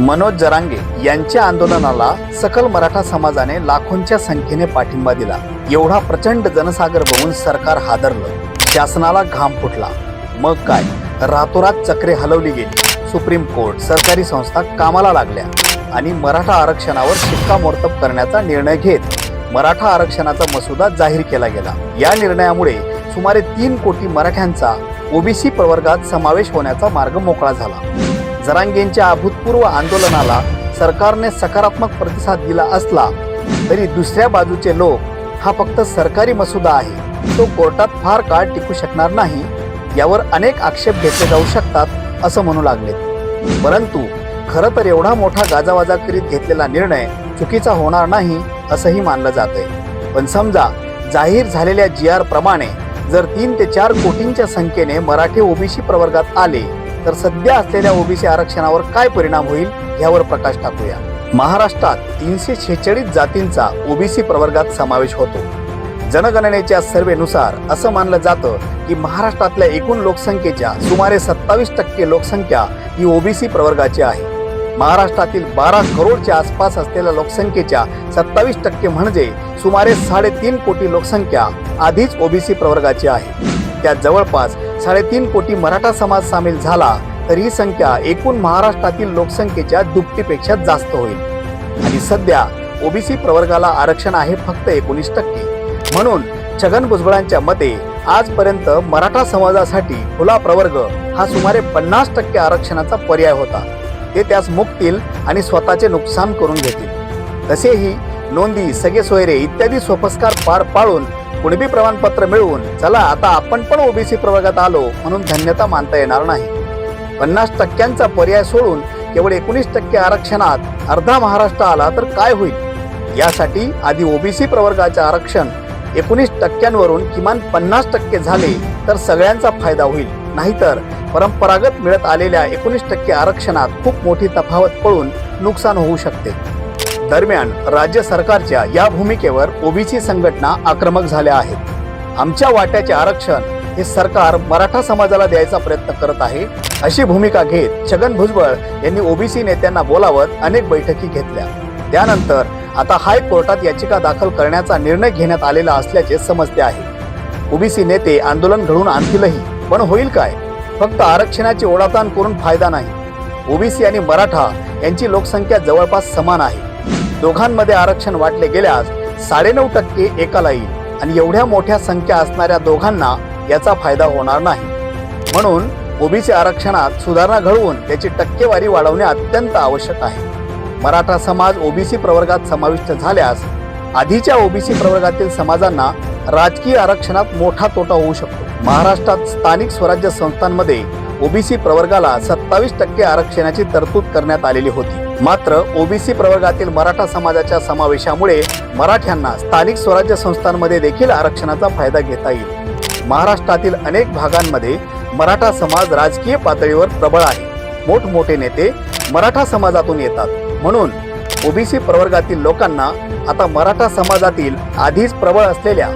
मनोज जरांगे यांच्या आंदोलनाला सकल मराठा समाजाने लाखोंच्या संख्येने पाठिंबा दिला. एवढा प्रचंड जनसागर बघून सरकार हादरलं. शासनाला घाम फुटला. मग काय? रातोरात चक्रे हलवली गेली. सुप्रीम कोर्ट सरकारी संस्था कामाला लागल्या आणि मराठा आरक्षणावर शिक्कामोर्तब करण्याचा निर्णय घेत मराठा आरक्षणाचा मसुदा जाहीर केला गेला. या निर्णयामुळे सुमारे तीन कोटी मराठ्यांचा ओबीसी प्रवर्गात समावेश होण्याचा मार्ग मोकळा झाला. जरांगेंच्या अभूतपूर्व आंदोलनाला सरकारने सकारात्मक प्रतिसाद दिला असला तरी दुसऱ्या बाजूचे लोक हा फक्त सरकारी मसुदा आहे. तो कोर्टात फार काळ टिकू शकणार नाही यावर अनेक आक्षेप घेतले जाऊ शकतात असं म्हणू लागले. परंतु खरं तर एवढा मोठा गाजावाजा करीत घेतलेला निर्णय चुकीचा होणार नाही असंही मानलं जाते पण समजा जाहीर झालेल्या जी आर प्रमाणे जर तीन ते चार कोटींच्या संख्येने मराठी ओबीसी प्रवर्गात आले तर सध्या असलेल्या ओबीसी आरक्षणावर काय परिणाम होईल यावर प्रकाश टाकूया. महाराष्ट्रात तीनशे शेहेचाळीस जातींचा ओबीसी प्रवर्गात समावेश होतो. जनगणनेच्या सर्वेनुसार असं मानलं जातं की महाराष्ट्रातल्या एकूण लोकसंख्येच्या सुमारे सत्तावीस टक्के लोकसंख्या ही ओबीसी प्रवर्गाची आहे. महाराष्ट्रातील बारा करोडच्या आसपास असलेल्या लोकसंख्येच्या सत्तावीस टक्के म्हणजे सुमारे साडेतीन कोटी लोकसंख्या आधीच ओबीसी प्रवर्गाची आहे. त्या जवळपास साडेतीन कोटी मराठा समाज सामील झाला तर ही संख्या एकूण महाराष्ट्रातील लोकसंख्येच्या दुपटीपेक्षा जास्त होईल. आणि सध्या ओबीसी प्रवर्गाला आरक्षण आहे फक्त एकोणीस टक्के. म्हणून छगन भुजबळांच्या मते आजपर्यंत मराठा समाजासाठी खुला प्रवर्ग हा सुमारे पन्नास टक्के आरक्षणाचा पर्याय होता. ते त्यास मुकतील आणि स्वतःचे नुकसान करून घेतील. तसेही नोंदी सगळे सोयरे इत्यादी सोपस्कार पार पाळून कुणबी प्रमाणपत्र मिळवून चला आता आपण पण ओबीसी प्रवर्गात आलो म्हणून धन्यता मानता येणार नाही. पन्नास टक्क्यांचा पर्याय सोडून केवळ एकोणीस टक्के आरक्षणात अर्धा महाराष्ट्र आला तर काय होईल? यासाठी आधी ओबीसी प्रवर्गाचे आरक्षण एकोणीस टक्क्यांवरून किमान पन्नास टक्के झाले तर सगळ्यांचा फायदा होईल. नाहीतर परंपरागत मिळत आलेल्या एकोणीस टक्के आरक्षणात खूप मोठी तफावत पळून नुकसान होऊ शकते. दरम्यान राज्य सरकारच्या या भूमिकेवर ओबीसी संघटना आक्रमक झाल्या आहेत. आमच्या वाट्याचे आरक्षण हे सरकार मराठा समाजाला द्यायचा प्रयत्न करत आहे अशी भूमिका घेत छगन भुजबळ यांनी ओबीसी नेत्यांना बोलावत अनेक बैठकी घेतल्या. त्यानंतर आता हायकोर्टात याचिका दाखल करण्याचा निर्णय घेण्यात आलेला असल्याचे समजते आहे. ओबीसी नेते आंदोलन घडवून आणतीलही पण होईल काय? फक्त आरक्षणाची ओढाताण करून फायदा नाही. ओबीसी आणि मराठा यांची लोकसंख्या जवळपास समान आहे. दोघांमध्ये आरक्षण वाटले गेल्यास साडेनऊ टक्के एकाला येईल आणि एवढ्या मोठ्या संख्या असणाऱ्या दोघांना याचा फायदा होणार नाही. म्हणून ओबीसी आरक्षणात सुधारणा घडवून त्याची टक्केवारी वाढवणे अत्यंत आवश्यक आहे. मराठा समाज ओबीसी प्रवर्गात समाविष्ट झाल्यास आधीच्या ओबीसी प्रवर्गातील समाजांना राजकीय आरक्षणात मोठा तोटा होऊ शकतो. महाराष्ट्रात स्थानिक स्वराज्य संस्थांमध्ये ओबीसी प्रवर्गाला सत्तावीस टक्के आरक्षणाची तरतूद करण्यात आलेली होती. मात्र ओबीसी प्रवर्गातील मराठा समाजाच्या समावेशामुळे मराठ्यांना स्थानिक स्वराज्य संस्थांमध्ये देखील आरक्षणाचा फायदा घेता येईल. महाराष्ट्रातील अनेक भागांमध्ये मराठा समाज राजकीय पातळीवर प्रबळ आहे. मोठमोठे नेते मराठा समाजातून येतात. म्हणून ओबीसी प्रवर्गातील लोकांना आता मराठा समाजातील आधीच प्रबळ असलेल्या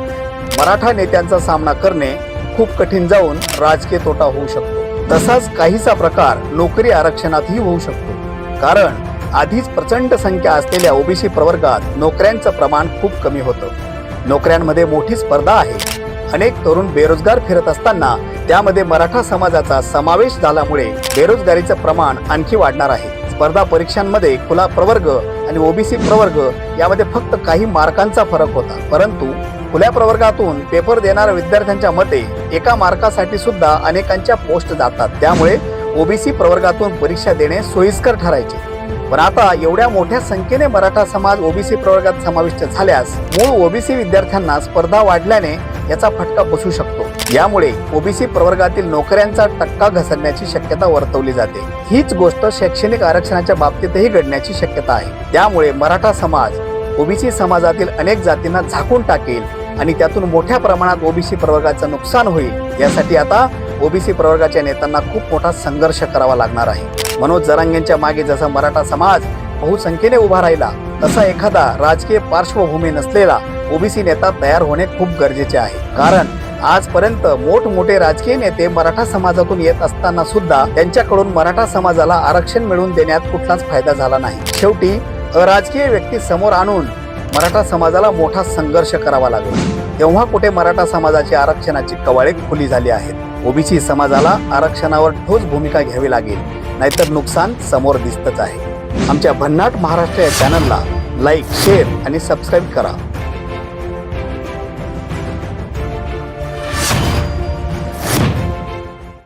मराठा नेत्यांचा सामना करणे खूप कठीण जाऊन राजकीय तोटा होऊ शकतो. तसाच काहीसा प्रकार नोकरी आरक्षणातही होऊ शकतो. कारण आधीच प्रचंड संख्या असलेल्या ओबीसी प्रवर्गात नोकऱ्यांचं प्रमाण खूप कमी होतं. नोकऱ्यांमध्ये मोठी स्पर्धा आहे. अनेक तरुण बेरोजगार फिरत असताना त्यामध्ये मराठा समाजाचा समावेश झाल्यामुळे बेरोजगारीचं प्रमाण आणखी वाढणार आहे. स्पर्धा परीक्षांमध्ये खुला प्रवर्ग आणि ओबीसी प्रवर्ग यामध्ये फक्त काही मार्कांचा फरक होता. परंतु खुल्या प्रवर्गातून पेपर देणाऱ्या विद्यार्थ्यांच्या मते एका मार्कासाठी सुद्धा अनेकांच्या पोस्ट जातात. त्यामुळे ओबीसी प्रवर्गातून परीक्षा देणे सोयीस्कर ठरायचे. पण आता एवढ्या मोठ्या संख्येने मराठा समाज ओबीसी प्रवर्गात समाविष्ट झाल्यास मूळ ओबीसी विद्यार्थ्यांना स्पर्धा वाढल्याने याचा फटका बसू शकतो. यामुळे ओबीसी प्रवर्गातील नोकऱ्यांचा टक्का घसरण्याची शक्यता वर्तवली जाते. हीच गोष्ट शैक्षणिक आरक्षणाच्या बाबतीतही घडण्याची शक्यता आहे. त्यामुळे मराठा समाज ओबीसी समाजातील अनेक जातींना झाकून टाकेल आणि त्यातून मोठ्या प्रमाणात ओबीसी प्रवर्गाचं नुकसान होईल. यासाठी आता ओबीसी प्रवर्गाच्या नेत्यांना खूप मोठा संघर्ष करावा लागणार आहे. मनोज जरांगेंच्या मागे जसा मराठा समाज बहुसंख्येने उभा राहिला तसा एखादा राजकीय पार्श्वभूमी नसलेला ओबीसी नेता तयार होणे खूप गरजेचे आहे. कारण आजपर्यंत मोठमोठे राजकीय नेते मराठा समाजातून येत असताना सुद्धा त्यांच्याकडून मराठा समाजाला आरक्षण मिळवून देण्यात कुठलाच फायदा झाला नाही. शेवटी अराजकीय व्यक्ती समोर आणून मराठा समाजाला मोठा संघर्ष करावा लागला. तेव्हा कुठे मराठा समाजाची आरक्षणाची कवाळे खुली झाली आहेत ओबीसी समाजाला आरक्षणावर ठोस भूमिका घ्यावी लागेल नाहीतर नुकसान समोर दिसतच आहे. आमच्या भन्नाट महाराष्ट्र या चॅनलला लाईक शेअर आणि सबस्क्राईब करा.